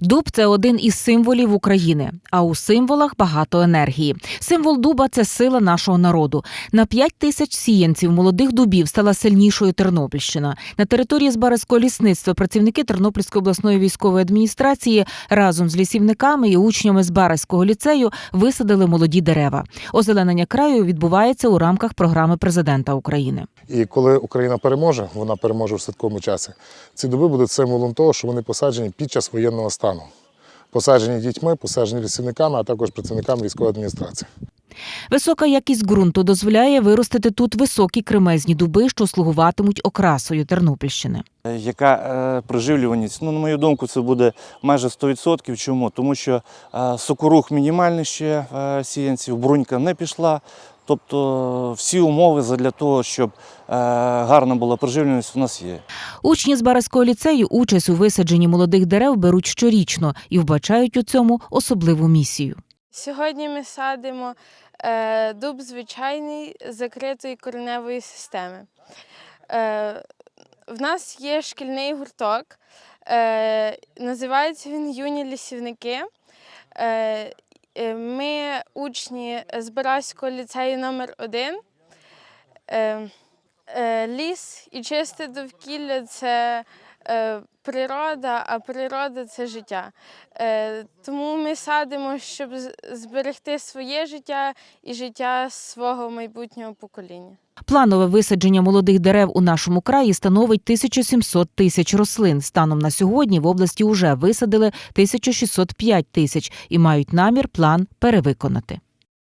Дуб це один із символів України. А у символах багато енергії. Символ дуба це сила нашого народу. На 5 тисяч сіянців молодих дубів стала сильнішою Тернопільщина. На території Збаразького лісництва працівники Тернопільської обласної військової адміністрації разом з лісівниками і учнями Збаразького ліцею висадили молоді дерева. Озеленення краю відбувається у рамках програми президента України. І коли Україна переможе, вона переможе в святковому часі. Ці дуби будуть символом того, що вони посаджені під час воєнного стану. Посаджені дітьми, посаджені лісівниками, а також працівниками військової адміністрації. Висока якість ґрунту дозволяє виростити тут високі кремезні дуби, що слугуватимуть окрасою Тернопільщини. Яка е, приживлюваність? Ну, на мою думку, це буде майже 100%. Чому? Тому що е, сокорух мінімальний ще е, сіянців, брунька не пішла. Тобто всі умови для того, щоб е, гарна була приживленість, у нас є. Учні з Барського ліцею участь у висадженні молодих дерев беруть щорічно і вбачають у цьому особливу місію. Сьогодні ми садимо е, дуб звичайний закритої кореневої системи. Е, в нас є шкільний гурток, е, називається він Юні лісівники. Е, ми учні з Бараського ліцею номер 1 Е, е, ліс і чисте довкілля це природа, а природа це життя. Е, тому ми садимо, щоб зберегти своє життя і життя свого майбутнього покоління. Планове висадження молодих дерев у нашому краї становить 1700 тисяч рослин. Станом на сьогодні в області уже висадили 1605 тисяч і мають намір план перевиконати.